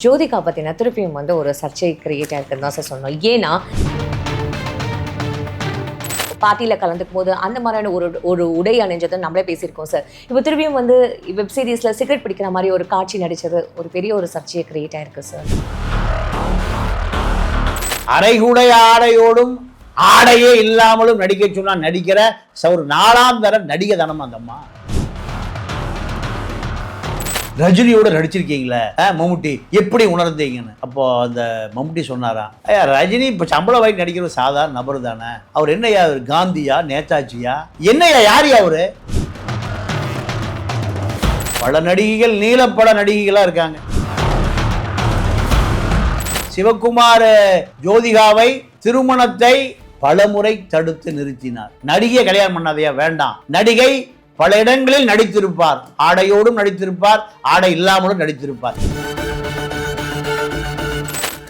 ஜோதிகா பத்தின திருப்பியும் வந்து ஒரு சர்ச்சை கிரியேட் ஆயிருக்குன்னு தான் சார் சொன்னோம். ஏன்னா பார்ட்டியில கலந்துக்கும் போது அந்த மாதிரியான ஒரு ஒரு உடை அணிஞ்சதை நம்மளே பேசியிருக்கோம் சார் இப்போ திருப்பியும் வந்து வெப் சீரிஸில் சிகரெட் பிடிக்கிற மாதிரி ஒரு காட்சி நடிச்சது ஒரு பெரிய ஒரு சர்ச்சையை கிரியேட் ஆயிருக்கு சார் அரைகுடை ஆடையோடும் ஆடையே இல்லாமலும் நடிக்க சொன்னா நடிக்கிற ஒரு நாலாம் தர நடிகை தானமா அந்த அம்மா? ரஜினியோட நடிச்சிருக்கீங்களே? மம்முட்டி எப்படி உணர்ந்தீங்கன்னு? அப்போ அந்த மம்முட்டி சொன்னாராம் ஐயா ரஜினி இப்போ சம்பளம் வாங்கி நடிக்கிற சாதாரண நபர் தானே? அவர் என்னையா அவர் காந்தியா நேதாஜியா? என்னையா யாரையா அவரு? பல நடிகைகள் நீலப்பட நடிகைகளாக இருக்காங்க. சிவகுமார் ஜோதிகாவை திருமணத்தை பலமுறை தடுத்து நிறுத்தினார். நடிகை கல்யாணம் பண்ணாதையா வேண்டாம். நடிகை பல இடங்களில் நடித்திருப்பார். ஆடையோடும் நடித்திருப்பார். ஆடை இல்லாமலும் நடித்திருப்பார்.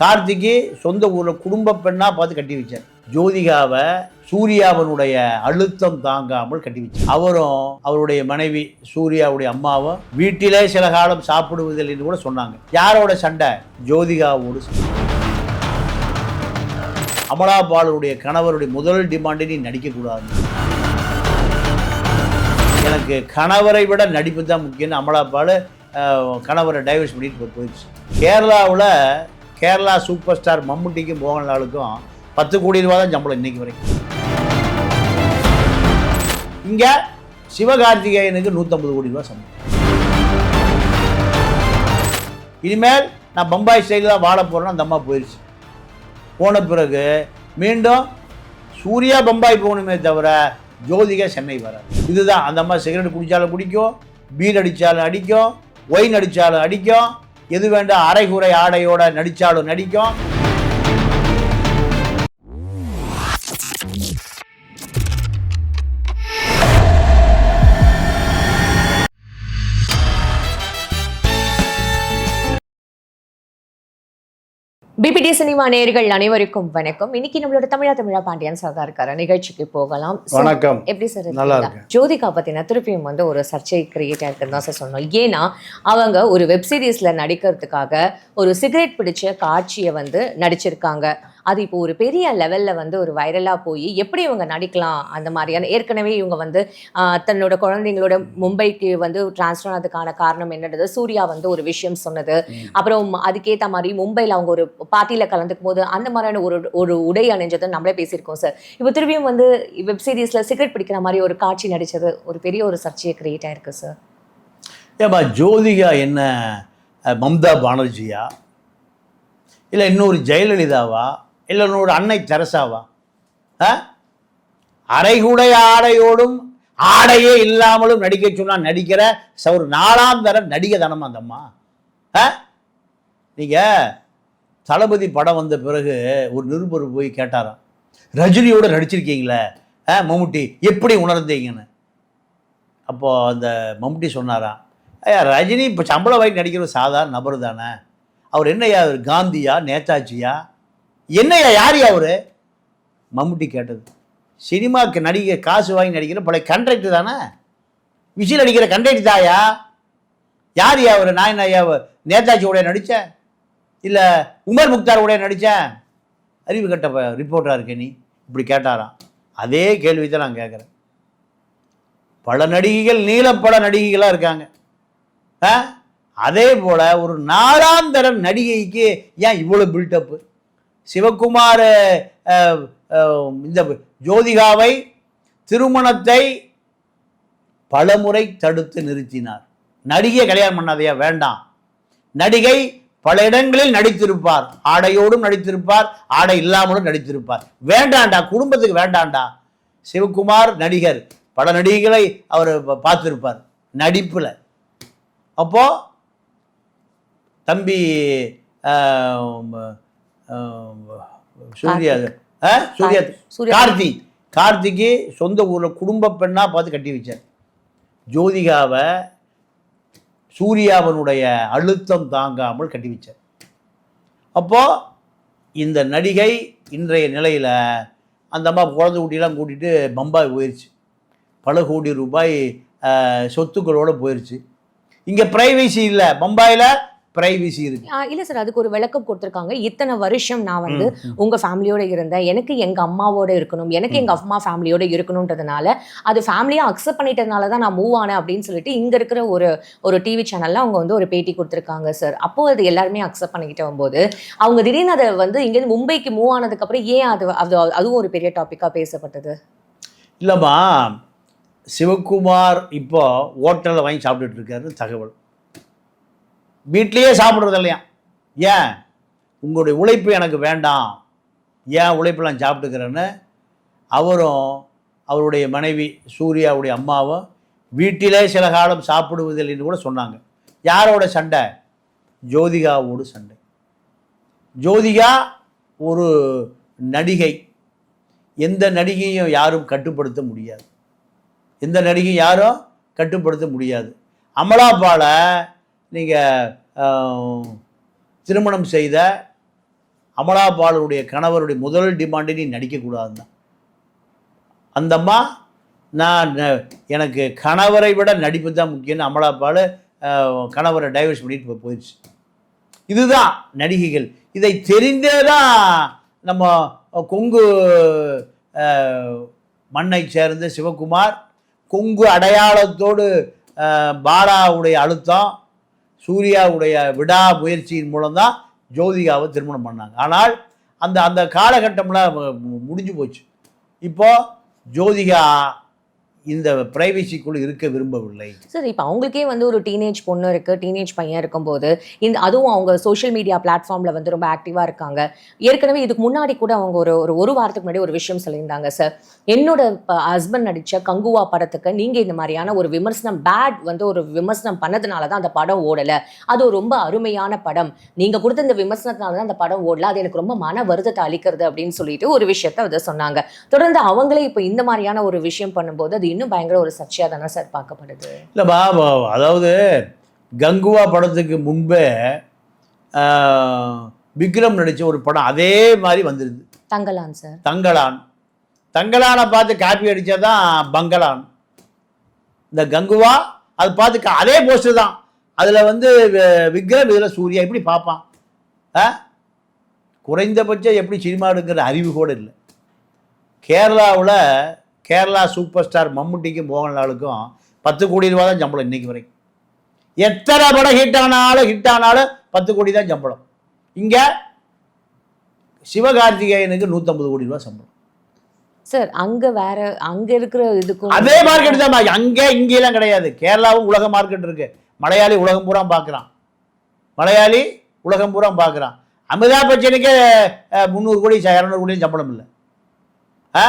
கார்த்திக்கு சொந்த ஊரில் குடும்ப பெண்ணாக பார்த்து கட்டி வச்சார். ஜோதிகாவை சூர்யாவனுடைய அழுத்தம் தாங்காமல் கட்டி வச்சார். அவரும் அவருடைய மனைவி சூர்யாவுடைய அம்மாவும் வீட்டிலே சில காலம் சாப்பிடுவதில்லை என்று கூட சொன்னாங்க. யாரோட சண்டை? ஜோதிகாவோடு சண்டை. அமலா கணவருடைய முதல் டிமாண்டை நீ நடிக்கக்கூடாது எனக்கு கணவரை விட நடிப்பு தான் முக்கியம்னு அமலாப்பால் கணவரை டைவர்ஸ் பண்ணிட்டு போய் போயிடுச்சு. கேரளாவில் கேரளா சூப்பர் ஸ்டார் மம்முட்டிக்கும் மோகன்லாலுக்கும் பத்து கோடி ரூபா தான் சம்பளம் இன்னைக்கு வரைக்கும். இங்கே சிவகார்த்திகேயனுக்கு நூற்றம்பது கோடி ரூபா சம்பளம். இனிமேல் நான் பம்பாய் ஸ்டைலில் தான் வாழ போகிறேன்னு அந்த அம்மா போயிடுச்சு போன பிறகு மீண்டும் சூர்யா பம்பாய் போகணுமே தவிர ஜோதிகா சென்னை வர இதுதான். அந்த அம்மா சிகரெட் குடித்தாலும் குடிக்கும் பீர் அடித்தாலும் அடிக்கும் ஒயின் அடித்தாலும் அடிக்கும் எது வேண்டாம் அரைகுறை ஆடையோட நடித்தாலும் நடிக்கும். பிபிடி சினிமா நேயர்கள் அனைவருக்கும் வணக்கம். இன்னைக்கு நம்மளோட தமிழா தமிழா பாண்டியன் சார் தான் இருக்காரு நிகழ்ச்சிக்கு போகலாம். வணக்கம். எப்படி சார் நல்லா இருக்கீங்க? ஜோதிகா பத்தின திருப்பியும் வந்து ஒரு சர்ச்சை கிரியேட் ஆயிருக்குன்னு தான் சார் சொன்னோம். ஏன்னா அவங்க ஒரு வெப் சீரிஸ்ல நடிக்கிறதுக்காக ஒரு சிகரெட் பிடிச்ச காட்சியை வந்து நடிச்சிருக்காங்க. அது இப்போ ஒரு பெரிய லெவல்ல வந்து ஒரு வைரலா போய் எப்படி இவங்க நடிக்கலாம்? அந்த மாதிரியான ஏற்கனவே இவங்க வந்து தன்னோட குழந்தைங்களோட மும்பைக்கு வந்து டிரான்ஸ்ஃபர் ஆனதுக்கான காரணம் என்னன்றது சூர்யா வந்து ஒரு விஷயம் சொன்னது. அப்புறம் அதுக்கேத்த மாதிரி மும்பைல அவங்க ஒரு பார்ட்டியில கலந்துக்கும் போது அந்த மாதிரியான ஒரு ஒரு உடை அணிஞ்சதை நம்மளே பேசியிருக்கோம் சார் இப்போ திரும்பியும் வந்து வெப் சீரிஸ்ல சிகரெட் பிடிக்கிற மாதிரி ஒரு காட்சி நடிச்சது ஒரு பெரிய ஒரு சர்ச்சையை கிரியேட் ஆயிருக்கு சார் ஏப்பா ஜோதிகா என்ன மம்தா பானர்ஜியா? இல்லை இன்னொரு ஜெயலலிதாவா? இல்லை உன்னோட அன்னை தெரசாவா? ஆ? அரைகுடை ஆடையோடும் ஆடையே இல்லாமலும் நடிக்க சொன்னால் நடிக்கிற ச- ஒரு நாலாம் தர நடிகை தானம்மா அந்த அம்மா. ஆ? நீங்கள் தளபதி படம் வந்த பிறகு ஒரு நிருபர் போய் கேட்டாராம் ரஜினியோட நடிச்சிருக்கீங்களே ஆ மம்முட்டி எப்படி உணர்ந்தீங்கன்னு? அப்போது அந்த மம்முட்டி சொன்னாராம் ஐயா ரஜினி இப்போ சம்பளம் வாங்கி நடிக்கிற சாதாரண நபர் தானே அவர் என்னையா அவர் காந்தியா நேதாஜியா? என்னையா யாரையா அவர் மம்முட்டி கேட்டது. சினிமாவுக்கு நடிகை காசு வாங்கி நடிக்கிற பழைய கண்ட்ராக்டர் தானே? விசில் அடிக்கிற கண்ட்ராக்டர் தாயா? யார் அவர் நான் என்ன ஐயா உடைய நடித்தேன் இல்லை உமர் முக்தார் உடைய நடித்தேன் அறிவு கட்ட ரிப்போர்ட்டாக இருக்கே நீ? இப்படி கேட்டாராம். அதே கேள்வி தான் நான் கேட்குறேன் பல நடிகைகள் நீலப்பட நடிகைகளாக இருக்காங்க. ஆ? அதே போல் ஒரு நாலாந்தர நடிகைக்கு ஏன் இவ்வளோ பில்டப்பு சிவகுமார் இந்த ஜோதிகாவை திருமணத்தை பலமுறை தடுத்து நிறுத்தினார். நடிகை கல்யாணம் பண்ணாதையா? வேண்டாம். நடிகை பல இடங்களில் நடித்திருப்பார். ஆடையோடும் நடித்திருப்பார். ஆடை இல்லாமலும் நடித்திருப்பார். வேண்டாண்டா குடும்பத்துக்கு வேண்டாண்டா? சிவகுமார் நடிகர். பல நடிகைகளை அவர் பார்த்துருப்பார். நடிப்பில். அப்போ தம்பி சூர்யா ஆ? சூர்யா. கார்த்தி கார்த்திக்கு சொந்த ஊரில் குடும்ப பெண்ணா பார்த்து கட்டி வச்சார். ஜோதிகாவை சூர்யாவனுடைய அழுத்தம் தாங்காமல் கட்டி வச்சார். அப்போ இந்த நடிகை இன்றைய நிலையில் அந்த அம்மா குழந்தை குட்டியெல்லாம் கூட்டிகிட்டு பம்பாய் போயிடுச்சு பல கோடி ரூபாய் சொத்துக்களோட போயிடுச்சு இங்கே ப்ரைவசி இல்லை. பம்பாயில் பிரைவசி இருக்கு. இல்ல சார் அதுக்கு ஒரு விளக்கம் கொடுத்துருக்காங்க. இத்தனை வருஷம் நான் வந்து. உங்க ஃபேமிலியோட இருந்தேன். எனக்கு எங்க அம்மாவோட இருக்கணும். எனக்கு எங்க அம்மா ஃபேமிலியோட இருக்கணுன்றதுனால அது ஃபேமிலியா அக்செப்ட் பண்ணிட்டதுனால தான் நான் மூவ் ஆனேன் அப்படின்னு சொல்லிட்டு இங்க இருக்கிற ஒரு ஒரு டிவி சேனல்ல அவங்க வந்து ஒரு பேட்டி கொடுத்துருக்காங்க சார் அப்போ அது எல்லாருமே அக்செப்ட் பண்ணிக்கிட்டு வரும்போது அவங்க திடீர்னு அதை வந்து இங்கேருந்து மும்பைக்கு மூவ் ஆனதுக்கு அப்புறம் ஏன் அது அது அதுவும் ஒரு பெரிய டாபிக்கா பேசப்பட்டது? இல்லைம்மா சிவகுமார் இப்போ ஹோட்டலில் வாங்கி சாப்பிட்டுட்டு இருக்காரு தகவல். வீட்லேயே சாப்பிட்றது இல்லையா ஏன்? உங்களுடைய உழைப்பு எனக்கு வேண்டாம். ஏன் உழைப்பு நான் சாப்பிட்டுக்கிறேன்னு? அவரும் அவருடைய மனைவி சூர்யாவுடைய அம்மாவும் வீட்டிலே சில காலம் சாப்பிடுவதில்லைன்னு கூட சொன்னாங்க. யாரோட சண்டை? ஜோதிகாவோடு சண்டை. ஜோதிகா ஒரு நடிகை. எந்த நடிகையும் யாரும் கட்டுப்படுத்த முடியாது. எந்த நடிகையும் யாரும் கட்டுப்படுத்த முடியாது. அமலாபாலை நீங்கள் திருமணம் செய்த அமலாபாலுடைய கணவருடைய முதல் டிமாண்டை நீ நடிக்கக்கூடாதுன்னு. தான் அந்த அம்மா நான் எனக்கு கணவரை விட நடிப்பு தான் முக்கியம்னு அமலாபால் கணவரை டைவர்ஸ் பண்ணிட்டு போயிடுச்சு. இதுதான் நடிகைகள். இதை தெரிந்தே தான் நம்ம கொங்கு மண்ணை சேர்ந்த சிவகுமார் கொங்கு அடையாளத்தோடு பாலாவுடைய அழுத்தம் சூர்யாவுடைய விடா முயற்சியின் மூலம்தான் ஜோதிகாவை திருமணம் பண்ணாங்க. ஆனால் அந்த அந்த காலகட்டம்லாம் முடிஞ்சு போச்சு. இப்போது ஜோதிகா இந்த பிரைவசிக்குள் இருக்க விரும்பவில்லை. சார் இப்போ அவங்களுக்கே வந்து ஒரு டீனேஜ் பொண்ணு இருக்குது டீனேஜ் பையன் இருக்கும்போது இந்த அதுவும் அவங்க சோஷியல் மீடியா பிளாட்ஃபார்மில் வந்து ரொம்ப ஆக்டிவாக இருக்காங்க. ஏற்கனவே இதுக்கு முன்னாடி கூட அவங்க ஒரு ஒரு ஒரு வாரத்துக்கு முன்னாடி ஒரு விஷயம் சொல்லியிருந்தாங்க சார் என்னோட ஹஸ்பண்ட் நடித்த கங்குவா படத்துக்கு நீங்கள் இந்த மாதிரியான ஒரு விமர்சனம் பேட் வந்து ஒரு விமர்சனம் பண்ணதுனால தான் அந்த படம் ஓடலை. அது ஒரு ரொம்ப அருமையான படம். நீங்கள் கொடுத்த இந்த விமர்சனத்தினால தான் அந்த படம் ஓடல. அது எனக்கு ரொம்ப மன வருத்தத்தை அளிக்கிறது அப்படின்னு சொல்லிட்டு ஒரு விஷயத்த வந்து சொன்னாங்க. தொடர்ந்து அவங்களே இப்போ இந்த மாதிரியான ஒரு விஷயம் பண்ணும்போது அது இன்னும் பயங்கர ஒரு சர்ச்சையா தானே சார் பார்க்கப்படுது? இல்லைப்பா ப- அதாவது கங்குவா படத்துக்கு முன்பே விக்ரம் நடித்த ஒரு படம் அதே மாதிரி வந்துடுது தங்கலான் சார். தங்கலான். தங்கலானை பார்த்து காப்பி அடித்தா தான் பங்கலான் இந்த கங்குவா அது பார்த்து அதே போஸ்டர் தான். அதில் வந்து விக்ரம் இதில் சூர்யா எப்படி பார்ப்பான். ஆ? குறைந்தபட்சம் எப்படி சினிமா எடுக்கிற அறிவு கூட இல்லை. கேரளாவில் கேரளா சூப்பர் ஸ்டார் மம்முட்டிக்கும் மோகன்லாலுக்கும் பத்து கோடி ரூபா தான் சம்பளம் இன்னைக்கு வரைக்கும். எத்தனை படம் ஹிட் ஆனாலும் ஹிட் ஆனாலும் பத்து கோடி தான் சம்பளம். இங்கே சிவகார்த்திகேயனுக்கு நூற்றம்பது கோடி ரூபா சம்பளம். சார் அங்க வேற அங்க இருக்கிற இதுக்கும் அதே மார்க்கெட் தான் அங்கே இங்கெல்லாம் கிடையாது. கேரளாவும் உலக மார்க்கெட் இருக்கு. மலையாளி உலகம் பூரா பார்க்குறான் மலையாளி உலகம் பூரா பார்க்குறான் அமிதாப் பச்சனுக்கே முந்நூறு கோடி இரநூறு கோடி சம்பளம் இல்லை. ஆ?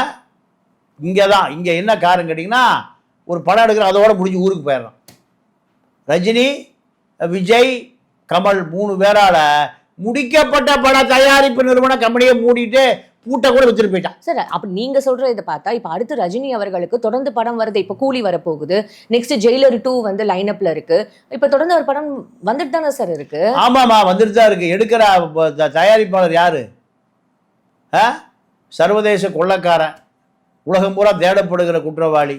இங்கே தான் இங்கே என்ன காரணம் கேட்டிங்கன்னா ஒரு படம் எடுக்கிற அதோட முடிஞ்சு ஊருக்கு போயிடுறான் ரஜினி விஜய் கமல் மூணு பேரால முடிக்கப்பட்ட பட தயாரிப்பு நிறுவன கம்பெனியை மூடிட்டு பூட்டை கூட வச்சுட்டு போயிட்டான். சார் அப்படி நீங்க சொல்ற இதை பார்த்தா இப்ப அடுத்து ரஜினி அவர்களுக்கு தொடர்ந்து படம் வருது இப்ப கூலி வரப்போகுது. நெக்ஸ்ட் ஜெயிலர் டூ வந்து லைனப்ல இருக்கு. இப்ப தொடர்ந்து ஒரு படம் வந்துட்டு தானே சார் இருக்கு? ஆமாம்மா வந்துட்டு தான் இருக்கு. எடுக்கிற தயாரிப்பாளர் யாரு? சர்வதேச கொள்ளக்காரன். உலகம் பூரா தேடப்படுகிற குற்றவாளி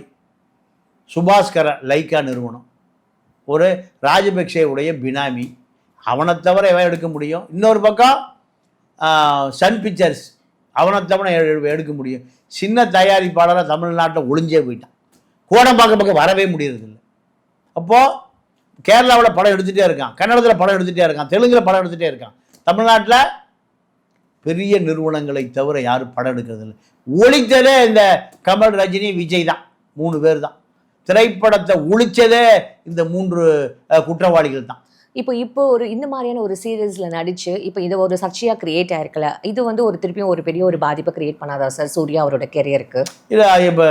சுபாஸ்கர லைக்கா நிறுவனம். ஒரு ராஜபக்சேவுடைய பினாமி. அவனை தவிர எவன் எடுக்க முடியும்? இன்னொரு பக்கம் சன் பிக்சர்ஸ் அவனை தவிர எடுக்க முடியும்? சின்ன தயாரிப்பாளராக தமிழ்நாட்டில் ஒளிஞ்சே போயிட்டான். கோடம்பாக்கம் பக்கம் வரவே முடியறதில்ல. அப்போது கேரளாவில் படம் எடுத்துகிட்டே இருக்கான். கன்னடத்தில் படம் எடுத்துகிட்டே இருக்கான். தெலுங்கில் படம் எடுத்துகிட்டே இருக்கான். தமிழ்நாட்டில் பெரிய நிறுவனங்களை தவிர யாரும் படம் எடுக்கிறது இல்லை. ஒழித்ததே இந்த கமல் ரஜினி விஜய் தான். மூணு பேர் தான். திரைப்படத்தை ஒழிச்சதே இந்த மூன்று குற்றவாளிகள் தான். இப்போ இப்போ ஒரு இந்த மாதிரியான ஒரு சீரியஸ்ல நடிச்சு இப்போ இது ஒரு சர்ச்சையா கிரியேட் ஆயிருக்கல இது வந்து ஒரு திருப்பியும் ஒரு பெரிய ஒரு பாதிப்பை கிரியேட் பண்ணாதா சார் சூர்யா அவரோட கெரியருக்கு இல்லை இப்போ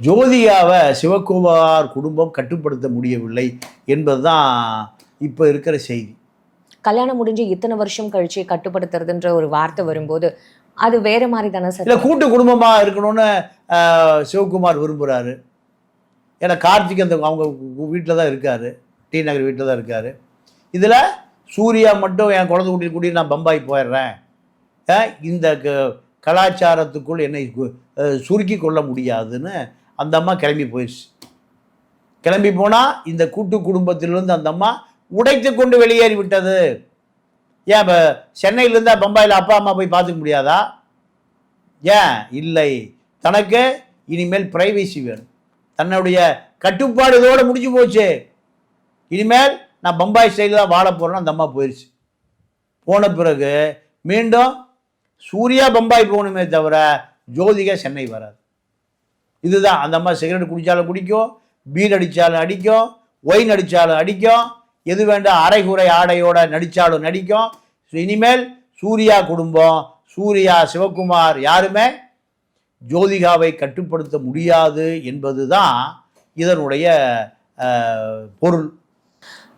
ஜோதிகாவை சிவகுமார் குடும்பம் கட்டுப்படுத்த முடியவில்லை என்பது தான் இப்போ இருக்கிற செய்தி. கல்யாணம் முடிஞ்சு இத்தனை வருஷம் கழிச்சு கட்டுப்படுத்துறதுன்ற ஒரு வார்த்தை வரும்போது அது வேற மாதிரி தானே சார்? இல்லை கூட்டு குடும்பமாக இருக்கணும்னு சிவகுமார் விரும்புகிறாரு ஏன்னா கார்த்திக் அந்த அவங்க வீட்டில் தான் இருக்கார். டி நகர் வீட்டில் தான் இருக்கார். இதில் சூர்யா மட்டும் என் குழந்தை குட்டி கூட்டி நான் பம்பாய் போயிடுறேன். இந்த க- கலாச்சாரத்துக்குள் என்னை சுருக்கி கொள்ள முடியாதுன்னு அந்த அம்மா கிளம்பி போயிடுச்சு. கிளம்பி போனால் இந்த கூட்டு குடும்பத்திலிருந்து அந்த அம்மா உடைத்து கொண்டு வெளியேறி விட்டது ஏன் இப்போ சென்னையிலேருந்து பம்பாயில் அப்பா அம்மா போய் பார்த்துக்க முடியாதா? ஏன்? இல்லை. தனக்கு இனிமேல் ப்ரைவேசி வேணும். தன்னுடைய கட்டுப்பாடு இதோடு முடிஞ்சு போச்சு. இனிமேல் நான் பம்பாய் ஸ்டைலில் தான் வாழ போகிறேன்னு அந்த அம்மா போயிடுச்சு போன பிறகு மீண்டும் சூர்யா பம்பாய் போகணுமே தவிர ஜோதிகா சென்னை வராது. இதுதான். அந்த அம்மா சிகரெட் குடித்தாலும் குடிக்கும் பீர் அடித்தாலும் அடிக்கும் ஒயின் அடித்தாலும் அடிக்கும் எது வேண்டாம் அரைகுறை ஆடையோட நடித்தாலும் நடிக்கும். இனிமேல் சூர்யா குடும்பம் சூர்யா சிவகுமார் யாருமே ஜோதிகாவை கட்டுப்படுத்த முடியாது என்பது தான் இதனுடைய பொருள்.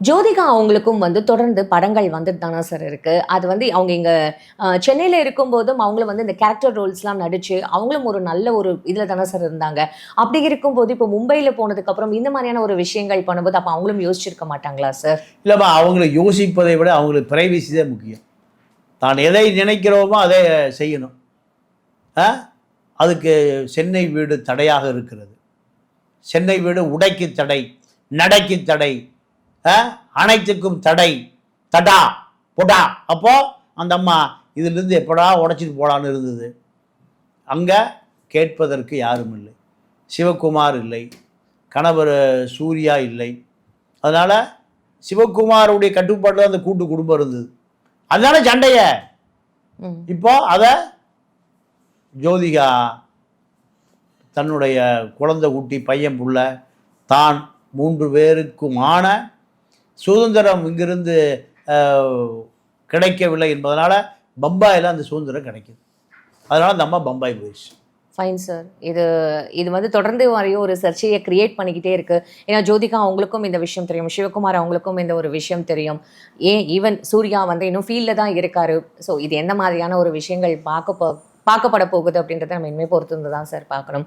ஜோதிகா அவங்களுக்கும் வந்து தொடர்ந்து படங்கள் வந்துட்டு தானே சார் இருக்குது அது வந்து அவங்க இங்கே சென்னையில் இருக்கும்போதும் அவங்களும் வந்து இந்த கேரக்டர் ரோல்ஸ்லாம் நடித்து அவங்களும் ஒரு நல்ல ஒரு இதில் தானே சார் இருந்தாங்க. அப்படி இருக்கும்போது இப்போ மும்பையில் போனதுக்கப்புறம் இந்த மாதிரியான ஒரு விஷயங்கள் பண்ணும்போது அப்போ அவங்களும் யோசிச்சிருக்க மாட்டாங்களா சார் இல்லைம்மா அவங்களை யோசிப்பதை விட அவங்களுக்கு பிரைவசி தான் முக்கியம். தான் எதை நினைக்கிறோமோ அதை செய்யணும். ஆ? அதுக்கு சென்னை வீடு தடையாக இருக்கிறது. சென்னை வீடு உடைக்கு தடை நடைக்கு தடை அனைத்துக்கும் தடை. தடா பொடா. அப்போ அந்த அம்மா இதிலிருந்து எப்படா உடைச்சிட்டு போலான்னு இருந்தது. அங்கே கேட்பதற்கு யாரும் இல்லை. சிவகுமார் இல்லை. கணவர் சூர்யா இல்லை. அதனால் சிவகுமாருடைய கட்டுப்பாட்டில் அந்த கூட்டு குடும்பம் இருந்தது. அதனால சண்டைய. இப்போ அதை ஜோதிகா தன்னுடைய குழந்தை குட்டி பையன் புள்ள தான் மூன்று பேருக்குமான சுதந்திரம் இங்கிருந்து கிடைக்கவில்லை என்பதனால பம்பாயில் அந்த சுதந்திரம் கிடைக்குது. அதனால் அந்த அம்மா பம்பாய் போயிடுச்சு. ஃபைன் சார் இது இது வந்து தொடர்ந்து வரையும் ஒரு சர்ச்சையை கிரியேட் பண்ணிக்கிட்டே இருக்கு. ஏன்னா ஜோதிகா அவங்களுக்கும் இந்த விஷயம் தெரியும். சிவகுமார் அவங்களுக்கும் இந்த ஒரு விஷயம் தெரியும். ஏன் ஈவன் சூர்யா வந்து இன்னும் ஃபீல்டில் தான் இருக்காரு. ஸோ இது எந்த மாதிரியான ஒரு விஷயங்கள் பார்க்க போ பார்க்கப்பட போகுது அப்படின்றத நம்ம இனிமேல் பொறுத்து தான் சார் பார்க்கணும்.